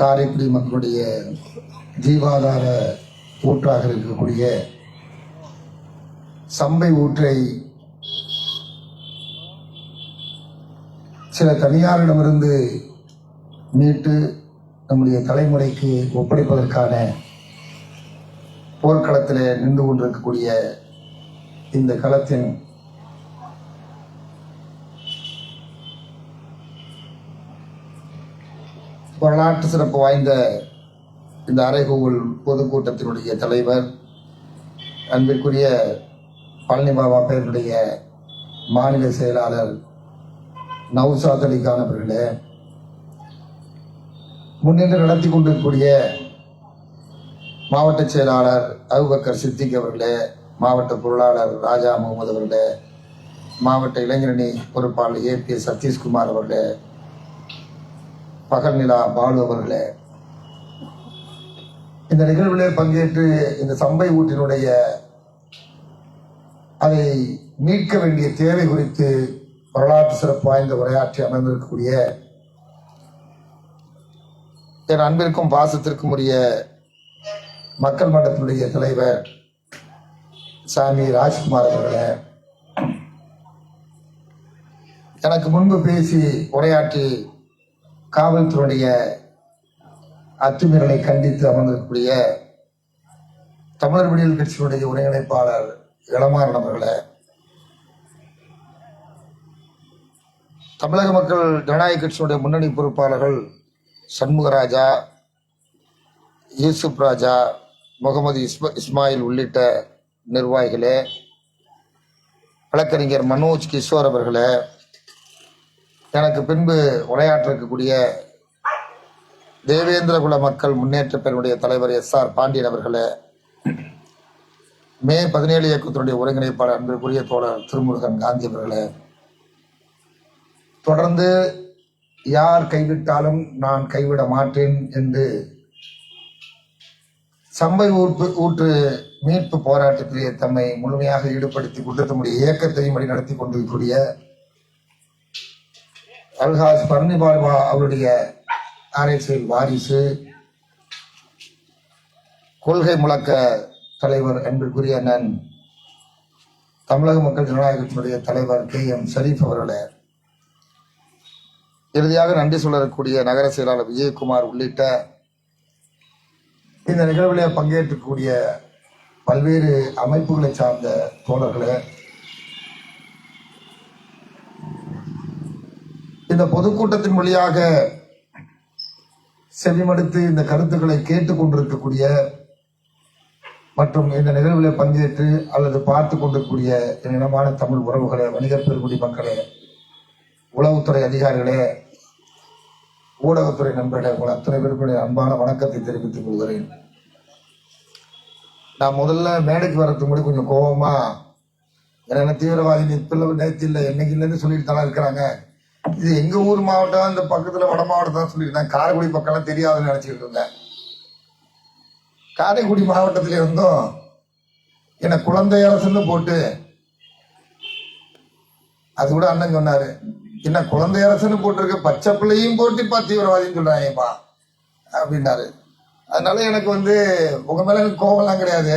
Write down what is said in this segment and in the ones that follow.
காரைக்குடி மக்களுடைய ஜீவாதார ஊற்றாக இருக்கக்கூடிய சம்பை ஊற்றை சில தனியாரிடமிருந்து மீட்டு நம்முடைய தலைமுறைக்கு ஒப்படைப்பதற்கான போர்க்களத்தில் நின்று கொண்டிருக்கக்கூடிய இந்த களத்தின் வரலாற்று சிறப்பு வாய்ந்த இந்த அறைகூவல் பொதுக்கூட்டத்தினுடைய தலைவர் அன்பிற்குரிய பழனி பாபா பேருடைய மாநில செயலாளர் நவுசாத் அலி கான் அவர்களே முன்னின்று நடத்தி கொண்டிருக்கக்கூடிய மாவட்ட செயலாளர் அபுபக்கர் சித்திக் அவர்களே மாவட்ட பொருளாளர் ராஜா முகமது அவர்களே மாவட்ட இளைஞரணி பொறுப்பாளர் ஏ பி சதீஷ்குமார் அவர்களே பகல் நிலா பாலு அவர்களே. இந்த நிகழ்விலே பங்கேற்று இந்த சம்பை ஊட்டினுடைய அதை மீட்க வேண்டிய தேவை குறித்து வரலாற்று சிறப்பு வாய்ந்த உரையாற்றி அமர்ந்திருக்கக்கூடிய என் அன்பிற்கும் பாசத்திற்கும் உரிய மக்கள் மன்றத்தினுடைய தலைவர் சாமி ராஜ்குமார் அவர்களே. எனக்கு முன்பு பேசி உரையாற்றி காவல்துறையுடைய அத்துமீறலை கண்டித்து அமர்ந்திருக்கக்கூடிய தமிழர் விடியல் கட்சியினுடைய ஒருங்கிணைப்பாளர் இளமாறன் அவர்களே தமிழக மக்கள் ஜனநாயக கட்சியினுடைய முன்னணி பொறுப்பாளர்கள் சண்முகராஜா யூசுப் ராஜா முகமது இஸ்ம இஸ்மாயில் உள்ளிட்ட நிர்வாகிகளே வழக்கறிஞர் மனோஜ் கிஷோர் அவர்களே எனக்கு பின்பு உரையாற்ற இருக்கக்கூடிய தேவேந்திரகுல மக்கள் முன்னேற்ற பெருடைய தலைவர் எஸ் ஆர் பாண்டியன் அவர்களே மே பதினேழு இயக்கத்தினுடைய ஒருங்கிணைப்பாளர் அன்பிற்குரிய தோழர் திருமுருகன் காந்தி அவர்களே தொடர்ந்து யார் கைவிட்டாலும் நான் கைவிட மாட்டேன் என்று சம்பை ஊற்று ஊற்று மீட்பு போராட்டத்திலே தம்மை முழுமையாக ஈடுபடுத்தி கொண்டு தம்முடைய இயக்கத்தையும் வழி நடத்தி கொண்டிருக்கக்கூடிய அல்ஹாஸ் பர்னி அவருடைய அரசியல் வாரிசு கொள்கை முழக்க தலைவர் அன்பிற்குரிய அண்ணன் தமிழக மக்கள் ஜனநாயகத்தினுடைய தலைவர் கே எம் ஷரீப் அவர்களே. இறுதியாக நன்றி சொல்லக்கூடிய நகர செயலாளர் விஜயகுமார் உள்ளிட்ட இந்த நிகழ்விலே பங்கேற்கக்கூடிய பல்வேறு அமைப்புகளை சார்ந்த தோழர்களே இந்த பொதுக்கூட்டத்தின் வழியாக செவிமடுத்து இந்த கருத்துக்களை கேட்டுக் கொண்டிருக்கக்கூடிய மற்றும் இந்த நிகழ்வில் பங்கேற்று அல்லது பார்த்து கொண்டிருக்கக்கூடிய என் இனமான தமிழ் உறவுகளே வணிக பெருங்குடி மக்களே உளவுத்துறை அதிகாரிகளே ஊடகத்துறை நண்பர்களே உங்கள் அத்தனை பேருக்குடைய அன்பான வணக்கத்தை தெரிவித்துக் கொள்கிறேன். நான் முதல்ல மேடைக்கு வரதுக்கு முன்னாடி கொஞ்சம் கோபமா என்ன தீவிரவாதி நிற்பில் நேற்று இல்லை என்னைக்கு இல்லைன்னு சொல்லிட்டு தானே இருக்கிறாங்க. இது எங்க ஊர் மாவட்டம் இந்த பக்கத்துல வட மாவட்டம் சொல்லியிருந்தேன் காரைக்குடி பக்கம்லாம் தெரியாதுன்னு நினைச்சிட்டு இருந்தேன். காரைக்குடி மாவட்டத்தில் இருந்தும் என்னை குழந்தை அரசுன்னு போட்டு அது கூட அண்ணன் சொன்னாரு என்ன குழந்தை அரசுன்னு போட்டிருக்க பச்சை பிள்ளையும் போட்டு பா தீவிரவாதின்னு சொல்றாங்கப்பா அப்படின்னாரு. அதனால எனக்கு வந்து உங்க மேல எனக்கு கோபம்லாம் கிடையாது.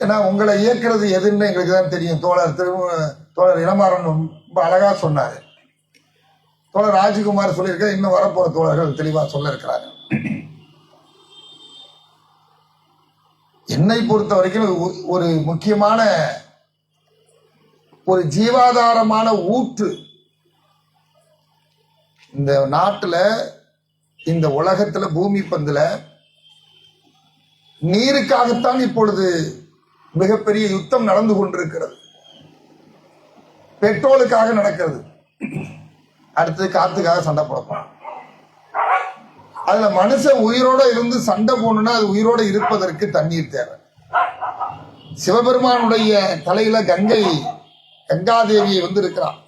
ஏன்னா உங்களை இயக்கிறது எதுன்னு எங்களுக்கு தான் தெரியும். தோழர் திரு தோழர் இளமாறன் ரொம்ப அழகா சொன்னாரு. தோழர் ராஜகுமார் சொல்லியிருக்க இன்னும் வரப்போற தோழர்கள் தெளிவா சொல்ல இருக்கிறாங்க என்னை பொறுத்த வரைக்கும் ஒரு முக்கியமான ஒரு ஜீவாதாரமான ஊற்று இந்த நாட்டில் இந்த உலகத்தில் பூமி பந்தில் நீருக்காகத்தான் இப்பொழுது மிகப்பெரிய யுத்தம் நடந்து கொண்டிருக்கிறது. பெட்ரோலுக்காக நடக்கிறது. அடுத்து காத்துக்காக சண்டை போடப்போம் அதுல மனுஷன் உயிரோட இருந்து சண்டை போடணும்னா அது உயிரோட இருப்பதற்கு தண்ணீர் தேவை. சிவபெருமானுடைய தலையில கங்கை கங்காதேவி வந்து இருக்கிறார்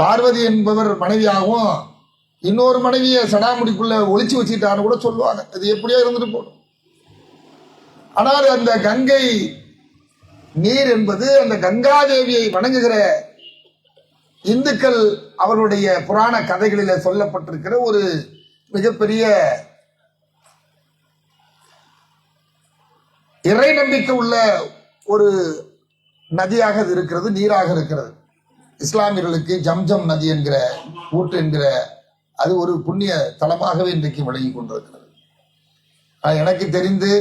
பார்வதி என்பவர் மனைவியாகவும் இன்னொரு மனைவியை சடாமுடிக்குள்ள ஒழிச்சு வச்சுட்டான்னு கூட சொல்லுவாங்க. அது எப்படியோ இருந்துட்டு போடும். ஆனால் அந்த கங்கை நீர் என்பது அந்த கங்காதேவியை வணங்குகிற இந்துக்கள் அவர்களுடைய புராண கதைகளில சொல்லப்பட்டிருக்கிற ஒரு மிகப்பெரிய இறை நம்பிக்கை உள்ள ஒரு நதியாக அது இருக்கிறது நீராக இருக்கிறது. இஸ்லாமியர்களுக்கு ஜம்ஜம் நதி என்கிற ஊற்று என்கிற அது ஒரு புண்ணிய தலமாகவே இன்றைக்கு விளங்கி கொண்டிருக்கிறது. எனக்கு தெரிந்து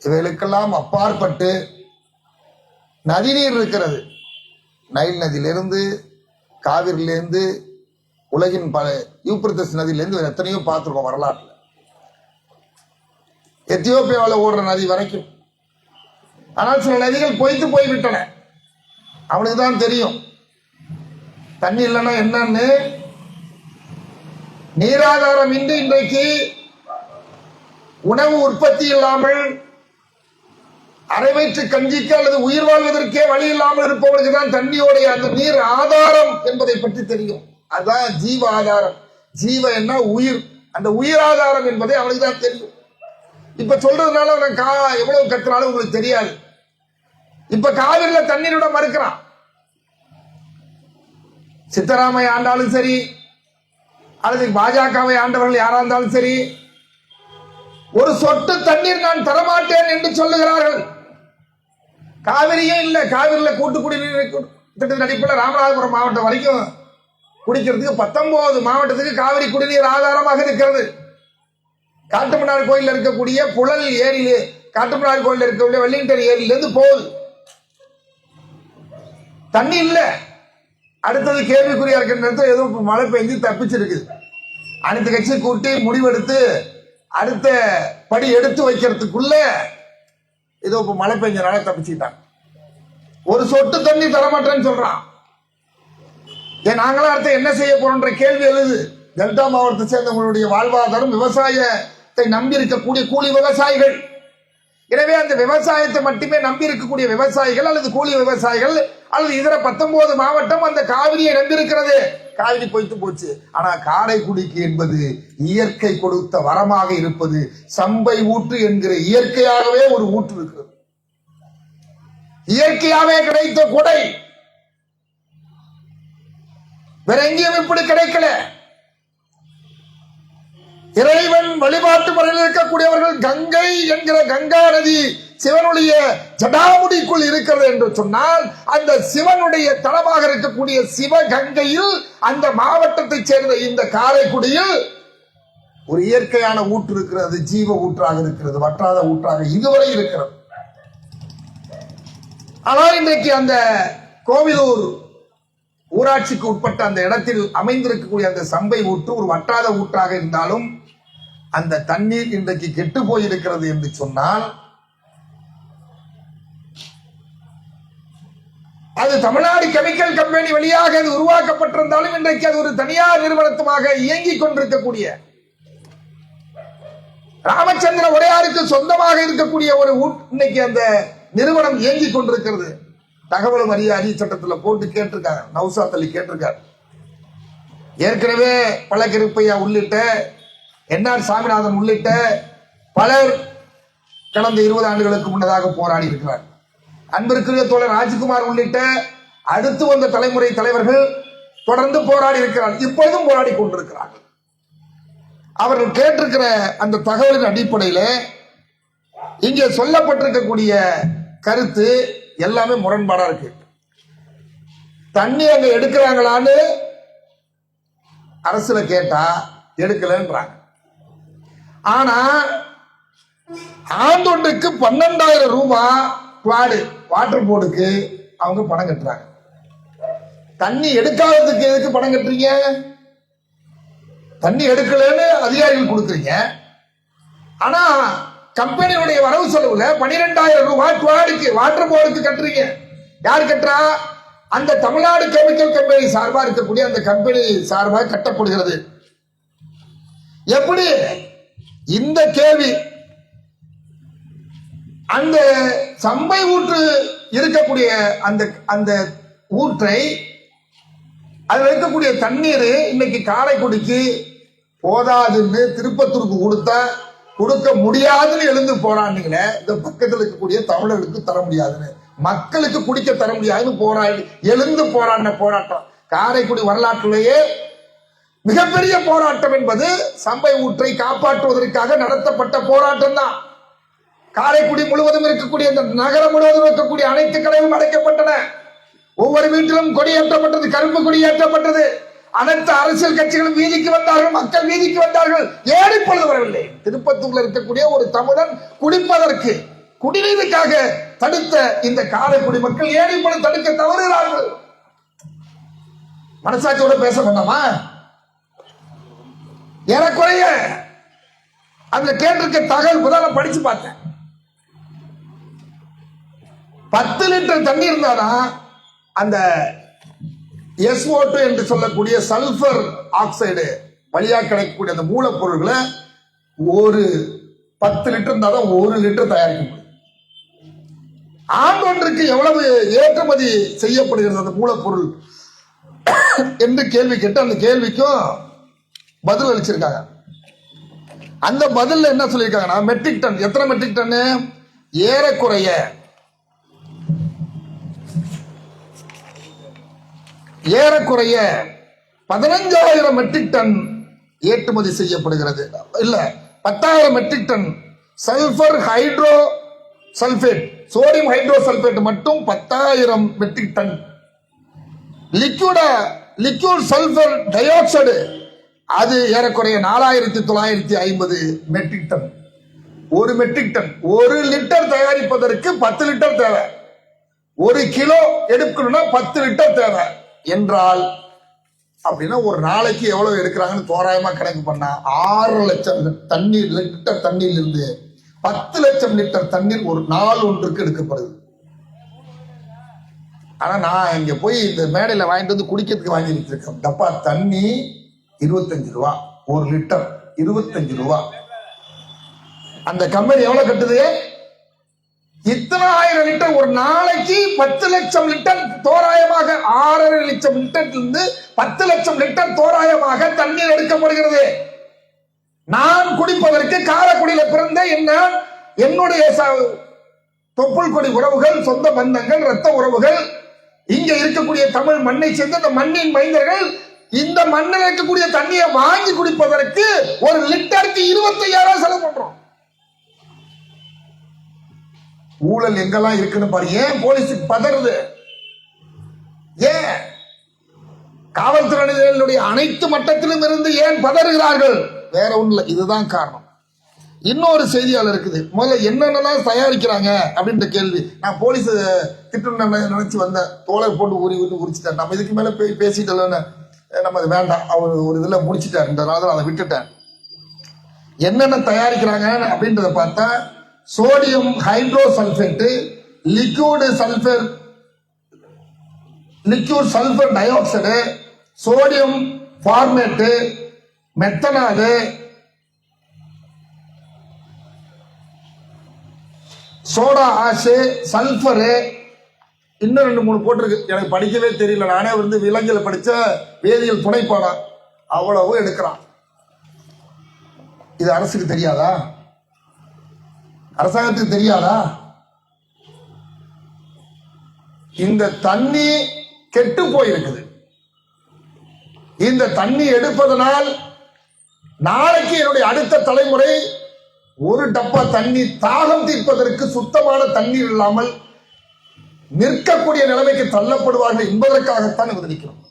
இவைகளுக்கெல்லாம் அப்பாற்பட்டு நதிநீர் இருக்கிறது. நைல் நதியிலிருந்து காவிரிலேருந்து உலகின் பல யூப்ரத்தஸ் நதியிலேருந்து எத்தனையோ பார்த்துருக்கோம் வரலாற்றுல. எத்தியோப்பியாவில் ஓடுற நதி வரைக்கும். ஆனால் சில நதிகள் பொய்த்து போய்விட்டன. அவனுக்கு தான் தெரியும். தண்ணி இல்லைன்னா என்னன்னு? நீராதாரம் இன்று இன்றைக்கு உணவு உற்பத்தி இல்லாமல் அரைவயிற்று கஞ்சிக்கு அல்லது உயிர் வாழ்வதற்கே வழி இல்லாமல் இருப்பவர்களுக்கு தான் தண்ணியோடைய அந்த நீர் ஆதாரம் என்பதை பற்றி தெரியும். அதுதான் ஜீவ ஆதாரம். ஜீவ என்ன? உயிர். அந்த உயிர் ஆதாரம் என்பதை அவனுக்கு தான் தெரியும். இப்ப சொல்றதுனால அவன் கா எவ்வளவு கத்துனாலும் உங்களுக்கு தெரியாது. இப்ப காவிரியில தண்ணீரோட விட மறுக்கிறான். சித்தராமைய ஆண்டாலும் சரி அல்லது பாஜகவை ஆண்டவர்கள் யாரா இருந்தாலும் சரி ஒரு சொட்டு தண்ணீர் நான் தரமாட்டேன் என்று சொல்லுகிறார்கள். காவிரியும் இல்லை. காவிரியில் கூட்டு குடிநீர் திட்டத்தின் அடிப்படையில் ராமநாதபுரம் மாவட்டம் வரைக்கும் குடிக்கிறதுக்கு பத்தொன்பது மாவட்டத்துக்கு காவிரி குடிநீர் ஆதாரமாக இருக்கிறது. காட்டுமன்னார் கோயிலில் இருக்கக்கூடிய புழல் ஏரியிலே காட்டுமன்னார் கோயிலில் இருக்கக்கூடிய வெள்ளிங்டன் ஏரியிலேருந்து போகுது. தண்ணி இல்லை. அடுத்தது கேள்விக்குறியா இருக்கிற நேரத்தில் ஏதோ மழை பெஞ்சு தப்பிச்சிருக்கு அனைத்து கட்சி கூட்டி முடிவெடுத்து அடுத்த படி எடுத்து வைக்கிறதுக்குள்ள ஏதோ இப்ப மழை பெஞ்சனால தப்பிச்சுட்டாங்க ஒரு சொட்டு தண்ணி தரமாட்டேன்னு சொல்றான். ஏன் நாங்களாம் அடுத்து என்ன செய்ய போறோம்ன்ற கேள்வி எழுது. டெல்டா மாவட்டத்தை சேர்ந்தவங்களுடைய வாழ்வாதாரம் விவசாயத்தை நம்பி இருக்கக்கூடிய கூலி விவசாயிகள். எனவே அந்த விவசாயத்தை மட்டுமே நம்பி இருக்கக்கூடிய விவசாயிகள் அல்லது கூலி விவசாயிகள் அல்லது இதர பத்தொன்பது மாவட்டம் அந்த காவிரியை நம்பியிருக்கிறது. காவிரி போய்த்து போச்சு. ஆனா காரைக்குடிக்கு என்பது இயற்கை கொடுத்த வரமாக இருப்பது சம்பை ஊற்று என்கிற இயற்கையாகவே ஒரு ஊற்று இருக்கிறது. இயற்கையாகவே கிடைத்த கொடை. வேற எங்கேயும் இப்படி கிடைக்கல. இறைவன் வழிபாட்டு முறையில் இருக்கக்கூடியவர்கள் கங்கை என்கிற கங்கா நதி சிவனுடைய ஜடாமுடிக்குள் இருக்கிறது என்று சொன்னால் அந்த சிவனுடைய தளமாக இருக்கக்கூடிய சிவகங்கையில் அந்த மாவட்டத்தைச் சேர்ந்த இந்த காரைக்குடியில் ஒரு இயற்கையான ஊற்று இருக்கிறது ஜீவ ஊற்றாக இருக்கிறது வற்றாத ஊற்றாக இதுவரை இருக்கிறது. ஆனால் இன்றைக்கு அந்த கோவிலூர் ஊராட்சிக்கு உட்பட்ட அந்த இடத்தில் அமைந்திருக்கக்கூடிய அந்த சம்பை ஊற்று ஒரு வற்றாத ஊற்றாக இருந்தாலும் அந்த தண்ணீர் இன்றைக்கு கெட்டு போயிருக்கிறது என்று சொன்னால் அது தமிழ்நாடு கெமிக்கல் கம்பெனி வழியாக அது உருவாக்கப்பட்டிருந்தாலும் இன்றைக்கு அது ஒரு தனியார் நிறுவனத்துமாக இயங்கிக் கொண்டிருக்கக்கூடிய ராமச்சந்திர உடையாருக்கு சொந்தமாக இருக்கக்கூடிய ஒரு ஊட்- இன்னைக்கு அந்த நிறுவனம் இயங்கிக் கொண்டிருக்கிறது. தகவல் அறிய சட்டத்தில் போட்டு கேட்டிருக்காங்க. நௌசாத் அலி கேட்டிருக்காரு. ஏற்கனவே பழகிருப்பையா உள்ளிட்ட என்ஆர் சாமிநாதன் உள்ளிட்ட பலர் கடந்த இருபது ஆண்டுகளுக்கு முன்னதாக போராடி இருக்கிறார். அன்பிற்குரிய தோழர் ராஜ்குமார் உள்ளிட்ட அடுத்து வந்த தலைமுறை தலைவர்கள் தொடர்ந்து போராடி இருக்கிறார். இப்பொழுதும் போராடி கொண்டிருக்கிறார்கள். அவர்கள் கேட்டிருக்கிற அந்த தகவலின் அடிப்படையில் இங்கே சொல்லப்பட்டிருக்கக்கூடிய கருத்து எல்லாமே முரண்பாடா இருக்கு. தண்ணி அங்க எடுக்கிறாங்களான்னு அரசுல கேட்டா எடுக்கலன்றாங்க. ஆனா ஆந்தொண்டுக்கு பன்னெண்டாயிரம் ரூபாய் குவாடு வாட்டர் போர்டுக்கு அவங்க பணம் கட்டுறாங்க. தண்ணி எடுக்காததுக்கு எதுக்கு பணம் கட்டுறீங்க? தண்ணி எடுக்கலன்னு அதிகாரிகள் கொடுக்குறீங்க. ஆனா கம்பெனியுடைய வரவு செலவுல பனிரெண்டாயிரம் ரூபாய் குவாடுக்கு வாட்டர் போர்டுக்கு கட்டுறீங்க. யார் கட்டுறா? அந்த தமிழ்நாடு கெமிக்கல் கம்பெனி சார்பாக இருக்கக்கூடிய அந்த கம்பெனி சார்பாக கட்டப்படுகிறது. எப்படி? இந்த கேள்வி. அந்த சம்பை ஊற்று இருக்கக்கூடிய அந்த அந்த ஊற்றை அதில் இருக்கக்கூடிய தண்ணீர் இன்னைக்கு காரைக்குடிக்கு போதாதுன்னு திருப்பத்தூருக்கு கொடுத்தா கொடுக்க முடியாதுன்னு எழுந்து போராடினீங்களே இந்த பக்கத்தில் இருக்கக்கூடிய தமிழர்களுக்கு தர முடியாதுன்னு. மக்களுக்கு குடிக்க தர முடியாதுன்னு போராடி எழுந்து போராடின போராட்டம். காரைக்குடி வரலாற்றுலேயே மிகப்பெரிய போராட்டம் என்பது சம்பை ஊற்றை காப்பாற்றுவதற்காக நடத்தப்பட்ட போராட்டம் தான் காரைக்குடி முழுவதும் இருக்கக்கூடிய இந்த நகரம் முழுவதும் இருக்கக்கூடிய அனைத்து கடைகளும் அடைக்கப்பட்டன. ஒவ்வொரு வீட்டிலும் கொடியேற்றப்பட்டது கரும்பு கொடி ஏற்றப்பட்டது அனைத்து அரசியல் கட்சிகளும் வீதிக்கு வந்தார்கள் மக்கள் வீதிக்கு வந்தார்கள். ஏன் இப்பொழுது வரவில்லை? திருப்பத்தூர்ல இருக்கக்கூடிய ஒரு தமிழன் குடிப்பதற்கு குடிநீருக்காக தடுத்த இந்த காரைக்குடி மக்கள் ஏன் இப்பொழுது தடுக்க தவறுகிறார்கள்? மனசாட்சியோட பேச வேண்டாமா? ஏறக்குறைய அதுல கேட்டிருக்க தகவல் முதல்ல படிச்சு பார்த்தேன். பத்து லிட்டர் தண்ணி இருந்தானா அந்த SO2 என்று சொல்லக்கூடிய சல்ஃபர் ஆக்சைடு வழியாக கிடைக்கக்கூடிய அந்த மூலப்பொருள்களை ஒரு பத்து லிட்டர் இருந்தாதான் ஒரு லிட்டர் தயாரிக்க முடியும். ஆண்டொன்றுக்கு எவ்வளவு ஏற்றுமதி செய்யப்படுகிறது அந்த மூலப்பொருள்? என்று கேள்வி கேட்டு அந்த கேள்விக்கும் பதில் அளிச்சிருக்காங்க. அந்த பதில் என்ன சொல்லியிருக்காங்கன்னா மெட்ரிக் டன் எத்தனை மெட்ரிக் டன்னு ஏறக்குறைய ஏறக்குறைய பதினஞ்சாயிரம் மெட்ரிக் டன் ஏற்றுமதி செய்யப்படுகிறது. இல்ல பத்தாயிரம் metric ton sulphur hydro sulphate sodium hydro sulphate மட்டும் பத்தாயிரம் metric ton liquid liquid sulphur dioxide அது ஏறக்குறைய நாலாயிரத்தி தொள்ளாயிரத்தி ஐம்பது மெட்ரிக் டன் ஒரு மெட்ரிக் டன் ஒரு லிட்டர் தயாரிப்பதற்கு பத்து லிட்டர் தேவை. ஒரு கிலோ எடுக்கணும்னா பத்து லிட்டர் தேவை. என்றால் அப்படின்னா ஒரு நாளைக்கு எவ்வளவு எடுக்கிறாங்கன்னு தோராயமா கணக்கு பண்ணா ஆறு லட்சம் தண்ணீர் லிட்டர் தண்ணீர் இருந்து பத்து லட்சம் லிட்டர் தண்ணீர் ஒரு நாள் ஒன்றுக்கு எடுக்கப்படுது. ஆனா நான் இங்க போய் இந்த மேடையில வாங்கிட்டு வந்து குடிக்கிறதுக்கு வாங்கி வச்சிருக்கேன் டப்பா தண்ணி இருபத்தஞ்சு ரூபா ஒரு லிட்டர் இருபத்தஞ்சு ரூபா. அந்த கம்பெனி எவ்வளவு கட்டுது? இத்தனை ஆயிரம் லிட்டர் ஒரு நாளைக்கு பத்து லட்சம் லிட்டர் தோராயமாக ஆறரை லட்சம் லிட்டர்ல இருந்து பத்து லட்சம் லிட்டர் தோராயமாக தண்ணீர் எடுக்கப்படுகிறது. நான் குடிப்பதற்கு காரக்குடியில பிறந்த என்ன? என்னுடைய தொப்புள் கொடி உறவுகள் சொந்த பந்தங்கள் ரத்த உறவுகள் இங்க இருக்கக்கூடிய தமிழ் மண்ணை சேர்ந்த அந்த மண்ணின் மைந்தர்கள் இந்த மண்ணில் இருக்கக்கூடிய தண்ணியை வாங்கி குடிப்பதற்கு ஒரு லிட்டருக்கு இருபத்தையாயிரம் செலவு பண்றோம். ஊழல் எங்கெல்லாம் இருக்குன்னு பாரு. ஏன் போலீஸுக்கு பதறுது? ஏன்? காவல்துறையினுடைய அனைத்து மட்டத்திலும் இருந்து ஏன் பதறுகிறார்கள்? வேற ஒண்ணு இதுதான் காரணம். இன்னொரு செய்தியாளர் இருக்குது. முதல்ல என்னென்னலாம் தயாரிக்கிறாங்க அப்படின்ற கேள்வி. நான் போலீஸ் திட்டம் நினைச்சு வந்தேன். தோலை போட்டு உரி உரி உரிச்சிட்டேன். நம்ம இதுக்கு மேல போய் நம்ம அது வேண்டாம். அவர் ஒரு இதுல இந்த தான் அதை விட்டுட்டேன். என்னென்ன தயாரிக்கிறாங்க அப்படின்றத பார்த்தா sodium hydro sulphate liquid sulphur liquid sulphur dioxide sodium formate methanol soda ash sulphur இன்னும் ரெண்டு மூணு போட்டிருக்கு. எனக்கு படிக்கவே தெரியல. நானே வந்து விலங்கில் படித்த வேதியியல் துணைப்பாடம் அவ்வளவோ எடுக்கிறான். இது அரசுக்கு தெரியாதா? அரசாங்கத்துக்கு தெரியாதா? இந்த தண்ணி கெட்டு போயிருக்குது. இந்த தண்ணி எடுப்பதனால் நாளைக்கு என்னுடைய அடுத்த தலைமுறை ஒரு டப்பா தண்ணி தாகம் தீர்ப்பதற்கு சுத்தமான தண்ணீர் இல்லாமல் நிற்கக்கூடிய நிலைமைக்கு தள்ளப்படுவார்கள் என்பதற்காகத்தான் இவர் நிற்கிறோம்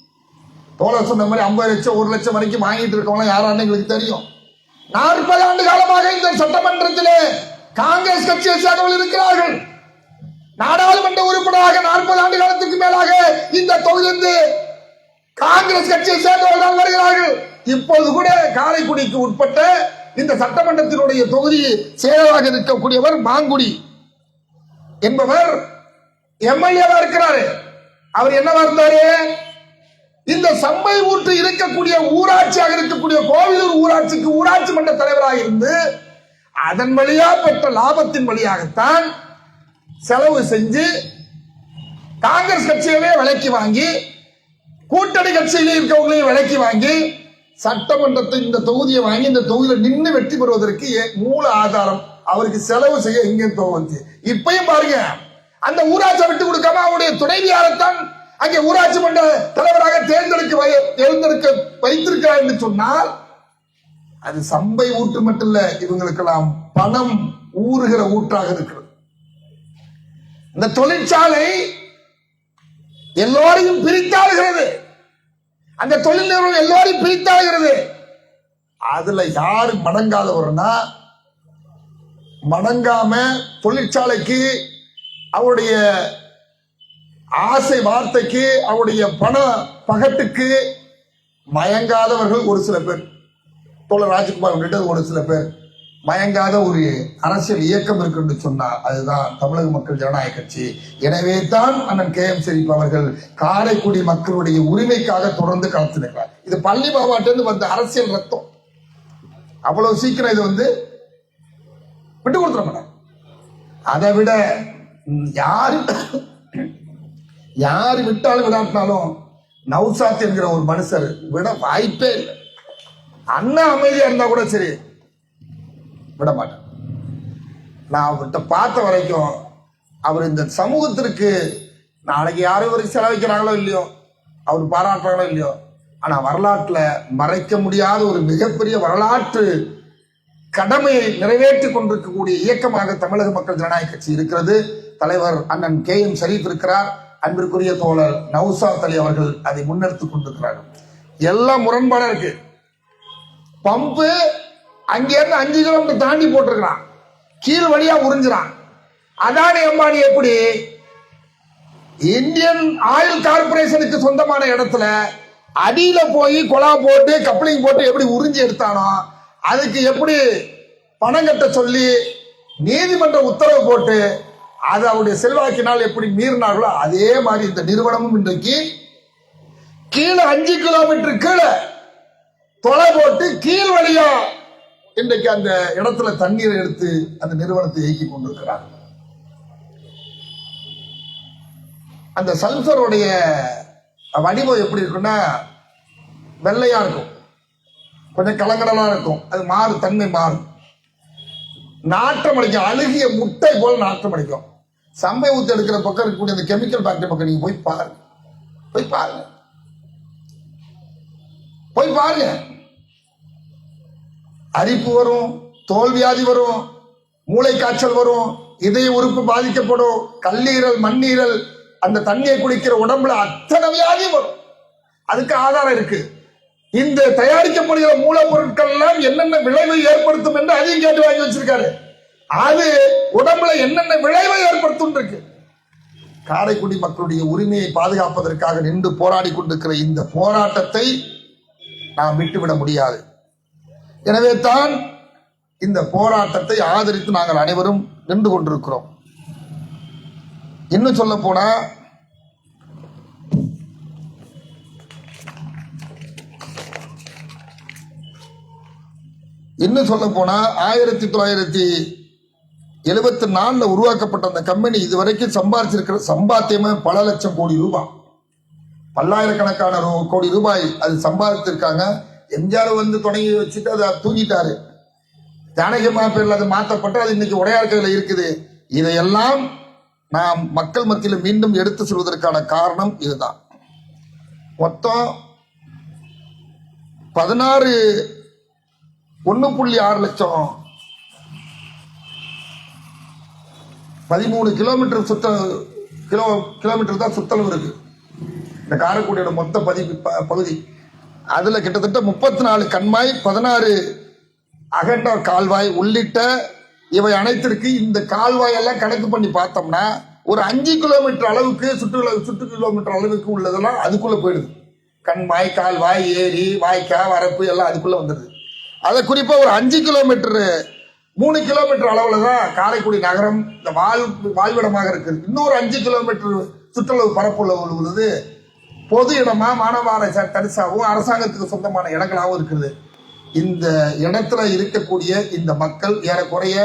தோழர் சொன்ன மாதிரி ஐம்பது லட்சம் ஒரு லட்சம் வரைக்கும் வாங்கிட்டு இருக்கவங்க யாரான்னு எங்களுக்கு தெரியும். நாற்பது ஆண்டு காலமாக இந்த சட்டமன்றத்திலே காங்கிரஸ் கட்சியை சேர்ந்தவர்கள் இருக்கிறார்கள். நாடாளுமன்ற உறுப்பினராக நாற்பது ஆண்டு காலத்துக்கு மேலாக இந்த தொகுதியிலிருந்து காங்கிரஸ் கட்சியை சேர்ந்தவர்கள் தான் வருகிறார்கள். இப்போது கூட காரைக்குடிக்கு உட்பட்ட இந்த சட்டமன்றத்தினுடைய தொகுதி செயலாக இருக்கக்கூடியவர் மாங்குடி என்பவர் எம்எல்ஏவா இருக்கிறாரு. அவர் என்னவா இருந்தாரு? இந்த சம்பை ஊற்று இருக்கக்கூடிய ஊராட்சியாக இருக்கக்கூடிய கோவிலூர் ஊராட்சிக்கு ஊராட்சி மன்ற தலைவராக இருந்து அதன் வழியா பெற்ற லாபத்தின் வழியாகத்தான் செலவு செஞ்சு காங்கிரஸ் கட்சியவே விலைக்கு வாங்கி கூட்டணி கட்சியில் இருக்கவங்களையும் விலைக்கு வாங்கி சட்டமன்றத்தை இந்த தொகுதியை வாங்கி இந்த தொகுதியில் நின்று வெற்றி பெறுவதற்கு மூல ஆதாரம் அவருக்கு செலவு செய்ய இங்கே தோணுச்சு இப்பயும் பாருங்க அந்த ஊராட்சி விட்டு கொடுக்காம அவருடைய துணைவியாரத்தான் அங்கே ஊராட்சி மன்ற தலைவராக தேர்ந்தெடுக்க தேர்ந்தெடுக்க வைத்திருக்கிறார் என்று சொன்னால் அது சம்பை ஊற்று மட்டும் இல்ல இவங்களுக்கெல்லாம் பணம் ஊறுகிற ஊற்றாக இருக்கிறது. இந்த தொழிற்சாலை எல்லோரையும் பிரித்தாளுகிறது அந்த தொழில் நிறுவனம் எல்லோரையும் பிரித்தாளுகிறது அதுல யாரு மடங்காதவர்னா மடங்காம தொழிற்சாலைக்கு அவருடைய ஆசை வார்த்தைக்கு அவருடைய பண பகட்டுக்கு மயங்காதவர்கள் ஒரு சில பேர். தோழர் ராஜ்குமார் உள்ளிட்ட ஒரு சில பேர். மயங்காத ஒரு அரசியல் இயக்கம் இருக்குன்னு சொன்னா அதுதான் தமிழக மக்கள் ஜனநாயக கட்சி. எனவே தான் அண்ணன் கே எம் ஷெரீப் அவர்கள் காரைக்குடி மக்களுடைய உரிமைக்காக தொடர்ந்து களத்து இது பள்ளி மாவட்டத்திலிருந்து வந்த அரசியல் ரத்தம். அவ்வளவு சீக்கிரம் இது வந்து விட்டு கொடுத்துட மாட்டாங்க அதை விட யாரு யாரு விட்டாலும் விடாட்டினாலும் நௌசாத் என்கிற ஒரு மனுஷர் விட வாய்ப்பே இல்லை. அண்ணா அமைதியா இருந்தா கூட சரி விட மாட்டேன் நான் அவர்கிட்ட பார்த்த வரைக்கும் அவர் இந்த சமூகத்திற்கு நாளைக்கு யாரும் இவருக்கு செலவழிக்கிறாங்களோ இல்லையோ அவர் பாராட்டுறாங்களோ இல்லையோ ஆனா வரலாற்றுல மறைக்க முடியாத ஒரு மிகப்பெரிய வரலாற்று கடமையை நிறைவேற்றிக் கொண்டிருக்கக்கூடிய இயக்கமாக தமிழக மக்கள் ஜனநாயக கட்சி இருக்கிறது. தலைவர் அண்ணன் கே எம் ஷரீப் இருக்கிறார். அன்பிற்குரிய தோழர் நௌசாத் அலி அவர்கள் அதை முன்னெடுத்துக் கொண்டிருக்கிறார்கள். எல்லாம் முரண்பாடா இருக்கு. பம்பு அங்கிருந்து அஞ்சு கிலோமீட்டர் தாண்டி போட்டிருக்கிறான். கீழ் வழியா உறிஞ்சிறான். அதானி அம்பானி எப்படி? இந்தியன் ஆயில் கார்பரேஷனுக்கு சொந்தமான இடத்துல அடியில போய் கொலா போட்டு கப்ளிங் போட்டு எப்படி உறிஞ்சி எடுத்தானோ அதுக்கு எப்படி பணம் கட்ட சொல்லி நீதிமன்ற உத்தரவு போட்டு அது அவருடைய செல்வாக்கினால் எப்படி மீறினார்களோ அதே மாதிரி இந்த நிறுவனமும் இன்றைக்கு கீழே அஞ்சு கிலோமீட்டர் கீழே தொலை போட்டு கீழ் வழியா இன்றைக்கு அந்த இடத்துல தண்ணீரை எடுத்து அந்த நிறுவனத்தை இயக்கி கொண்டிருக்கிறார். அந்த சல்ஃபருடைய வடிவம் எப்படி இருக்குன்னா வெள்ளையா இருக்கும். கொஞ்சம் கலங்கடலா இருக்கும். அது மாறு தன்மை மாறும். நாற்றம் அடிக்கும் அழுகிய முட்டை போல நாற்றம் அடிக்கும் சம்பை ஊத்து எடுக்கிற பக்கம் இருக்கக்கூடிய அந்த கெமிக்கல் ஃபேக்டரி பக்கம் நீங்க போய் பாருங்க. போய் பாருங்க. போய் பாருங்க. அரிப்பு வரும் தோல்வியாதி வரும் மூளை காய்ச்சல் வரும் இதய உறுப்பு பாதிக்கப்படும் கல்லீரல் மண்ணீரல் அந்த தண்ணியை குடிக்கிற உடம்புல அத்தனை வியாதி வரும். அதுக்கு ஆதாரம் இருக்கு. இந்த தயாரிக்கப்படுகிற மூலப்பொருட்கள் எல்லாம் என்னென்ன விளைவை ஏற்படுத்தும் என்று அதையும் கேட்டு வாங்கி வச்சிருக்காரு. அது உடம்புல என்னென்ன விளைவை ஏற்படுத்தும் இருக்கு. காரைக்குடி மக்களுடைய உரிமையை பாதுகாப்பதற்காக நின்று போராடி கொண்டிருக்கிற இந்த போராட்டத்தை நாம் விட்டுவிட முடியாது. எனவே தான் இந்த போராட்டத்தை ஆதரித்து நாங்கள் அனைவரும் நின்று கொண்டிருக்கிறோம். இன்னும் சொல்ல போனா இன்னும் சொல்ல போனா ஆயிரத்தி தொள்ளாயிரத்தி எழுபத்தி நாலுல உருவாக்கப்பட்ட அந்த கம்பெனி இது வரைக்கும் சம்பாதிச்சிருக்கிற சம்பாத்தியமே பல லட்சம் கோடி ரூபாய். பல்லாயிரக்கணக்கான கோடி ரூபாய் அது சம்பாதித்திருக்காங்க எம்ஜிஆர் வந்து தொடங்கி வச்சுட்டு அதை தூங்கிட்டாரு ஜானகிமா பேர்ல அது மாற்றப்பட்டு அது இன்னைக்கு உடையார் கையில் இருக்குது. இதையெல்லாம் நாம் மக்கள் மத்தியில் மீண்டும் எடுத்து செல்வதற்கான காரணம் இதுதான். மொத்தம் பதினாறு ஒன்று புள்ளி ஆறு லட்சம். பதிமூணு கிலோமீட்டர் சுத்த கிலோ கிலோமீட்டர் தான் சுத்தளவு இருக்கு. இந்த காரைக்குடியோட மொத்த பதிவு ப- பகுதி. அதுல கிட்டத்தட்ட முப்பத்தி நாலு கண்மாய் பதினாறு அகண்ட கால்வாய் உள்ளிட்ட இவை அனைத்திற்கு இந்த கால்வாய் எல்லாம் கணக்கு பண்ணி பார்த்தோம்னா ஒரு அஞ்சு கிலோமீட்டர் அளவுக்கு சுற்று சுற்று கிலோமீட்டர் அளவுக்கு உள்ளதெல்லாம் அதுக்குள்ள போயிடுது. கண்மாய் கால்வாய் ஏரி வாய்க்கா வரப்பு எல்லாம் அதுக்குள்ள வந்துடுது. அதை குறிப்பாக ஒரு அஞ்சு கிலோமீட்டரு மூணு கிலோமீட்டர் அளவில் தான் காரைக்குடி நகரம் இந்த வாழ் வாழ்விடமாக இருக்குது. இன்னொரு அஞ்சு கிலோமீட்டர் சுற்றுலவு பரப்புள்ள உள்ளது. பொது இடமா மாணவாரை தரிசாகவும் அரசாங்கத்துக்கு சொந்தமான இடங்களாகவும் இருக்குது. இந்த இடத்துல இருக்கக்கூடிய இந்த மக்கள் ஏறக்குறைய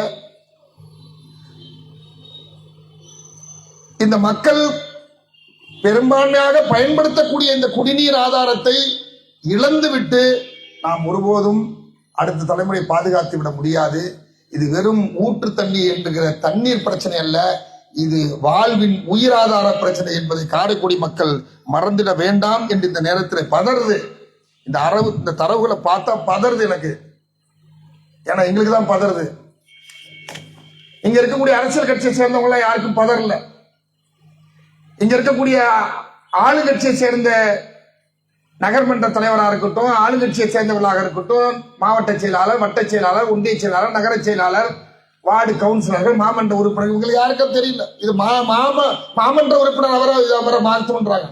இந்த மக்கள் பெரும்பான்மையாக பயன்படுத்தக்கூடிய இந்த குடிநீர் ஆதாரத்தை இழந்துவிட்டு நாம் ஒருபோதும் அடுத்த தலைமுறை பாதுகாத்து விட முடியாது. இது வெறும் ஊற்று தண்ணி என்கிற தண்ணீர் பிரச்சனை அல்ல. இது வாழ்வின் உயிராதார பிரச்சனை என்பதை காரைக்குடி மக்கள் மறந்துட வேண்டாம் என்று இந்த நேரத்தில் பதறுது. இந்த அரவு இந்த தரவுகளை பார்த்தா பதறுது எனக்கு. ஏன்னா எங்களுக்கு தான் பதறுது. இங்க இருக்கக்கூடிய அரசியல் கட்சியை சேர்ந்தவங்க யாருக்கும் பதறல. இங்க இருக்கக்கூடிய ஆளுங்கட்சியை சேர்ந்த நகர்மன்ற தலைவராக இருக்கட்டும் ஆளுங்கட்சியை சேர்ந்தவர்களாக இருக்கட்டும் மாவட்ட செயலாளர் வட்ட செயலாளர் ஒன்றிய செயலாளர் நகர செயலாளர் வார்டு கவுன்சிலர்கள் மாமன்ற உறுப்பினர்கள் இவங்களுக்கு யாருக்கும் தெரியல. இது மா மாம மாமன்ற உறுப்பினர் அவரை அவரை மாற்றம்ன்றாங்க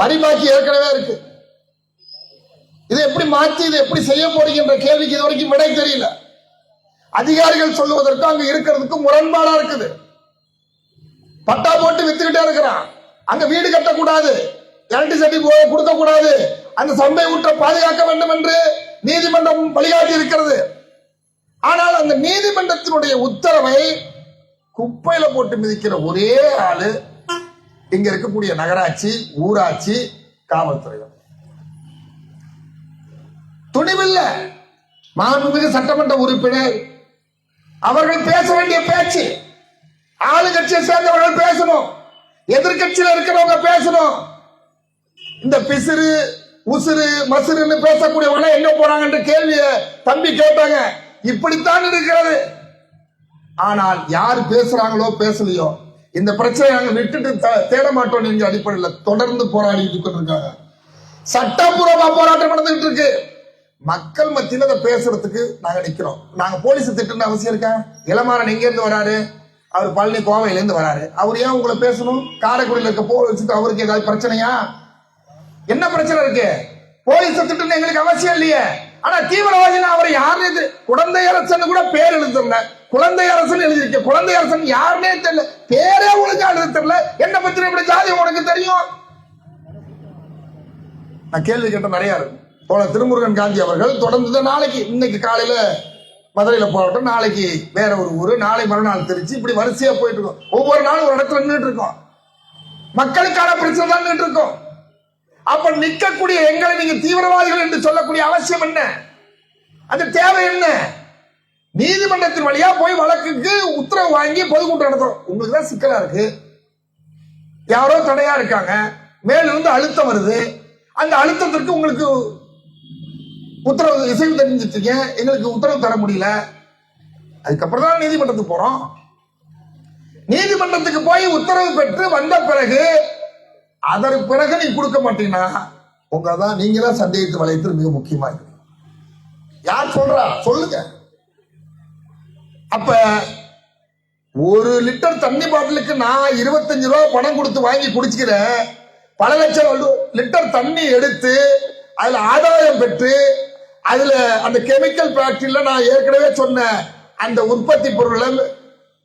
வரி பாக்கி ஏற்கனவே இருக்கு. இதை எப்படி மாற்றி இதை எப்படி செய்ய போறீங்கன்ற கேள்விக்கு இது வரைக்கும் விடை தெரியல. அதிகாரிகள் சொல்லுவதற்கு அங்க இருக்கிறதுக்கு முரண்பாடா இருக்குது. பட்டா போட்டு வித்துக்கிட்டே இருக்கிறான். அங்க வீடு கட்டக்கூடாது. எலக்ட்ரிசிட்டி கொடுக்க கூடாது அந்த சந்தை ஊற்ற பாதுகாக்க வேண்டும் என்று நீதிமன்றம் வழிகாட்டி இருக்கிறது. ஆனால் அந்த நீதிமன்றத்தினுடைய உத்தரவை குப்பையில போட்டு மிதிக்கிற ஒரே ஆளு இங்க இருக்கக்கூடிய நகராட்சி ஊராட்சி காவல்துறை துணிவில்ல. மாண்புமிகு சட்டமன்ற உறுப்பினர் அவர்கள் பேச வேண்டிய பேச்சு. ஆளுங்கட்சியை சேர்ந்தவர்கள் பேசணும். எதிர்க்கட்சியில இருக்கிறவங்க பேசணும். இந்த பிசிறு உசுறு மசுறுன்னு பேசக்கூடியவங்க எங்க போறாங்கன்ற கேள்விய தம்பி கேட்டாங்க. இப்படித்தான் இருக்கிறது. ஆனால் யார் பேசுறாங்களோ பேசலையோ இந்த பிரச்சனை நாங்கள் விட்டுட்டு தேட மாட்டோம் என்ற அடிப்படையில் தொடர்ந்து போராடிட்டு இருக்காங்க சட்டப்பூர்வமா போராட்டம் நடந்துட்டு இருக்கு. மக்கள் மத்தியில் அதை பேசுறதுக்கு நாங்க நிக்கிறோம். நாங்க போலீஸ் திட்டம்னு அவசியம் இருக்கா? இளமாறன் எங்க இருந்து வராரு? அவர் பழனி கோவையில இருந்து வராரு. அவர் ஏன் உங்களை பேசணும்? காரைக்குடியில் இருக்க போலீஸுக்கு அவருக்கு ஏதாவது பிரச்சனையா? என்ன பிரச்சனை இருக்கு? போலீஸ் திட்டம் எங்களுக்கு அவசியம் இல்லையே. ஆனா தீவிரவாதினா அவர் யாருன்னு இது குழந்தை அரசன் கூட பேர் எழுதுல குழந்தை அரசன் எழுதிருக்க குழந்தை அரசன் யாருன்னே தெரியல. பேரே உனக்கு எழுத தெரியல. என்ன பத்தி இப்படி ஜாதி உனக்கு தெரியும்? நான் கேள்வி கேட்ட நிறைய இருக்கு. போன திருமுருகன் காந்தி அவர்கள் தொடர்ந்து தான் நாளைக்கு இன்னைக்கு காலையில மதுரையில போகட்டும். நாளைக்கு வேற ஒரு ஊரு. நாளை மறுநாள் திருச்சி. இப்படி வரிசையா போயிட்டு இருக்கோம். ஒவ்வொரு நாளும் ஒரு இடத்துல நின்றுட்டு இருக்கோம். மக்களுக்கான பிரச்சனை தான் நின்று இருக்கோம். அப்ப நிற்கக்கூடிய எங்களை நீங்க தீவிரவாதிகள் என்று சொல்லக்கூடிய அவசியம் என்ன? அந்த தேவை என்ன? நீதிமன்றத்தின் வழியா போய் வழக்குக்கு உத்தரவு வாங்கி பொதுக்கூட்டம் நடத்துறோம் உங்களுக்கு தான் சிக்கலா இருக்கு. யாரோ தடையா இருக்காங்க. மேலிருந்து அழுத்தம் வருது. அந்த அழுத்தத்திற்கு உங்களுக்கு உத்தரவு இசைவு தெரிஞ்சிருக்கீங்க எங்களுக்கு உத்தரவு தர முடியல. அதுக்கப்புறம் தான் நீதிமன்றத்துக்கு போறோம். நீதிமன்றத்துக்கு போய் உத்தரவு பெற்று வந்த பிறகு அதற்கு பிறகு நீ கொடுக்க மாட்டீங்கன்னா உங்க தான் நீங்க தான் சந்தேகத்து வளையத்தில் மிக முக்கியமா இருக்கு. யார் சொல்றா? சொல்லுங்க. அப்ப ஒரு லிட்டர் தண்ணி பாட்டிலுக்கு நான் இருபத்தஞ்சு ரூபா பணம் கொடுத்து வாங்கி குடிச்சுக்கிறேன் பல லட்சம் லிட்டர் தண்ணி எடுத்து அதுல ஆதாயம் பெற்று அதுல அந்த கெமிக்கல் ஃபேக்டரியில நான் ஏற்கனவே சொன்ன அந்த உற்பத்தி பொருளை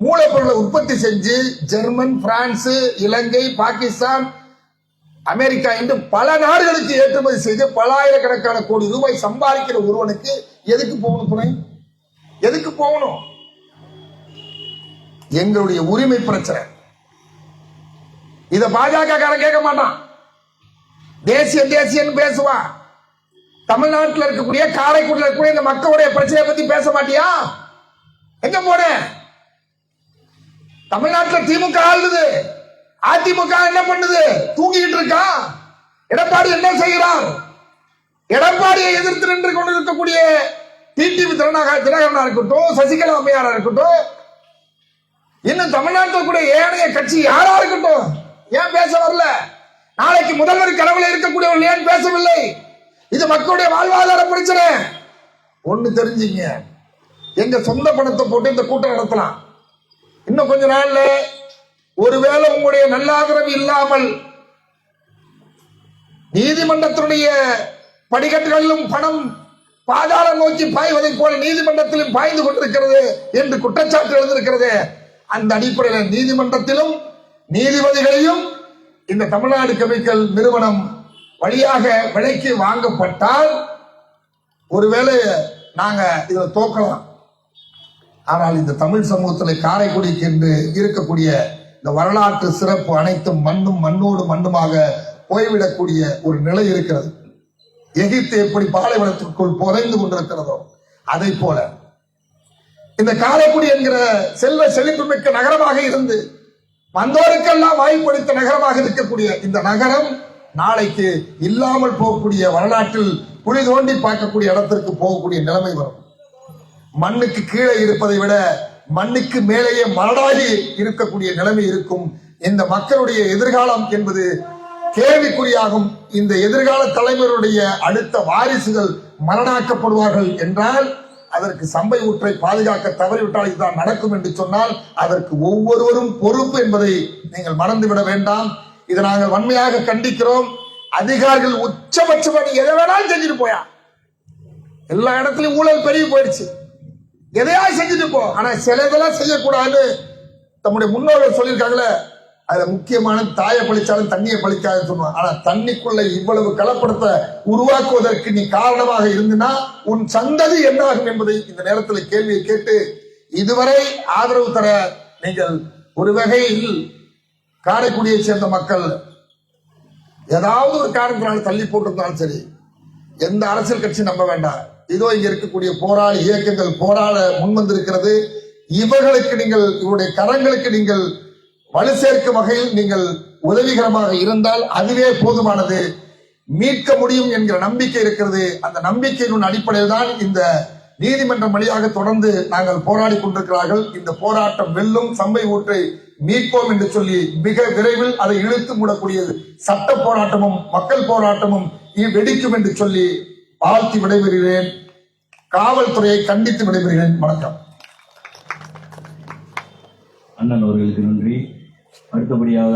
மூலப்பொருளை உற்பத்தி செஞ்சு German France Ilangai Pakistan America என்று பல நாடுகளுக்கு ஏற்றுமதி செய்து பல ஆயிரக்கணக்கான கோடி ரூபாய் சம்பாதிக்கிற ஒருவனுக்கு எதுக்கு போகணும் துணை? எதுக்கு போகணும்? எங்களுடைய உரிமை பிரச்சனை. இத பாஜக காரன் கேட்க மாட்டான். தேசிய தேசியன்னு பேசுவான் தமிழ்நாட்டில் இருக்கக்கூடிய காரைக்குடியில் இருக்கக்கூடிய இந்த மக்களுடைய பிரச்சனையை பத்தி பேச மாட்டியா? எங்க போன? தமிழ்நாட்டில் திமுக ஆளுது. அதிமுக என்ன பண்ணுது? தூங்கிக்கிட்டு இருக்கா? எடப்பாடி என்ன செய்கிறான் எடப்பாடியை எதிர்த்து நின்று கொண்டிருக்கக்கூடிய டிடிவி தினகரனா தினகரனா இருக்கட்டும் சசிகலா அம்மையாரா இருக்கட்டும் இன்னும் தமிழ்நாட்டில் கூட ஏனைய கட்சி யாரா இருக்கட்டும்? ஏன் பேச வரல? நாளைக்கு முதல்வர் கனவுல இருக்கக்கூடியவர்கள் ஏன் பேசவில்லை? இது மக்களுடைய வாழ்வாதார பிரச்சனை. ஒண்ணு தெரிஞ்சுங்க. எங்க சொந்த பணத்தை போட்டு இந்த கூட்டம் நடத்தலாம். இன்னும் கொஞ்ச நாள்ல ஒருவேளை உங்களுடைய நல்லாதரவு இல்லாமல் நீதிமன்றத்தினுடைய படிக்கட்டுகளிலும் பணம் பாதாளம் நோக்கி பாய்வதை போல நீதிமன்றத்திலும் பாய்ந்து கொண்டிருக்கிறது என்று குற்றச்சாட்டு எழுந்திருக்கிறது. அந்த அடிப்படையில் நீதிமன்றத்திலும் நீதிபதிகளையும் இந்த தமிழ்நாடு கெமிக்கல் நிறுவனம் வழியாக விலைக்கு வாங்கப்பட்டால் ஒருவேளை நாங்க இதை தோக்கலாம் ஆனால் இந்த தமிழ் சமூகத்தில் காரைக்குடிக்கு என்று இருக்கக்கூடிய இந்த வரலாற்று சிறப்பு அனைத்தும் மண்ணும் மண்ணோடு மண்ணுமாக போய்விடக்கூடிய ஒரு நிலை இருக்கிறது. எகிப்து எப்படி பாலைவனத்திற்குள் புதைந்து கொண்டிருக்கிறதோ அதை போல. இந்த காரைக்குடி என்கிற செல்வ செழிப்புமிக்க நகரமாக இருந்து வந்தோருக்கெல்லாம் வாய்ப்படுத்த நகரமாக இருக்கக்கூடிய இந்த நகரம் நாளைக்கு இல்லாமல் போகக்கூடிய வரலாற்றில் குழி தோண்டி பார்க்கக்கூடிய இடத்திற்கு போகக்கூடிய நிலைமை வரும். மண்ணுக்கு கீழே இருப்பதை விட மண்ணுக்கு மேலேயே மரடாகி இருக்கக்கூடிய நிலைமை இருக்கும். இந்த மக்களுடைய எதிர்காலம் என்பது கேள்விக்குறியாகும். இந்த எதிர்கால தலைமையுடைய அடுத்த வாரிசுகள் மரணாக்கப்படுவார்கள் என்றால் அதற்கு சம்பை ஊற்றை பாதுகாக்க தவறிவிட்டால் இதுதான் நடக்கும் என்று சொன்னால் அதற்கு ஒவ்வொருவரும் பொறுப்பு என்பதை நீங்கள் மறந்துவிட வேண்டாம். இதை நாங்கள் வன்மையாக கண்டிக்கிறோம். அதிகாரிகள் உச்சபட்சமாக எதை வேணாலும் செஞ்சுட்டு போயா. எல்லா இடத்துலயும் ஊழல் பெருகி போயிடுச்சு. எதையாவது செஞ்சுட்டு போ. ஆனா சில இதெல்லாம் செய்யக்கூடாதுன்னு முன்னோர்கள் சொல்லியிருக்காங்களே. அதுல முக்கியமான தாயை பழிச்சாலும் தண்ணியை பழிக்காதுன்னு சொல்லுவாங்க. ஆனா தண்ணிக்குள்ள இவ்வளவு கலப்படத்தை உருவாக்குவதற்கு நீ காரணமாக இருந்தினா உன் சந்ததி என்னாகும் என்பதை இந்த நேரத்தில் கேள்வியை கேட்டு இதுவரை ஆதரவு தர நீங்கள் ஒரு வகையில் காரைக்குடியை சேர்ந்த மக்கள் ஏதாவது ஒரு காரணத்தினால தள்ளி போட்டிருந்தாலும் சரி எந்த அரசியல் கட்சி நம்ப வேண்டாம். இதோ இங்க இருக்கக்கூடிய போராளி இயக்கங்கள் போராட முன்வந்திருக்கிறது. இவர்களுக்கு நீங்கள் இவருடைய கரங்களுக்கு நீங்கள் வலு சேர்க்கும் வகையில் நீங்கள் உதவிகரமாக இருந்தால் அதுவே போதுமானது. மீட்க முடியும் என்கிற நம்பிக்கை இருக்கிறது. அந்த நம்பிக்கையின் அடிப்படையில் தான் இந்த நீதிமன்றம் வழியாக தொடர்ந்து நாங்கள் போராடி கொண்டிருக்கிறார்கள். இந்த போராட்டம் வெல்லும் சம்பை ஊற்றை மீட்போம் என்று சொல்லி மிக விரைவில் அதை இழுத்து மூடக்கூடிய சட்ட போராட்டமும் மக்கள் போராட்டமும் வெடிக்கும் என்று சொல்லி வாழ்த்தி விடைபெறுகிறேன். காவல்துறையை கண்டித்து விடைபெறுகிறேன். வணக்கம். அண்ணன் அவர்களுக்கு நன்றி. அடுத்தபடியாக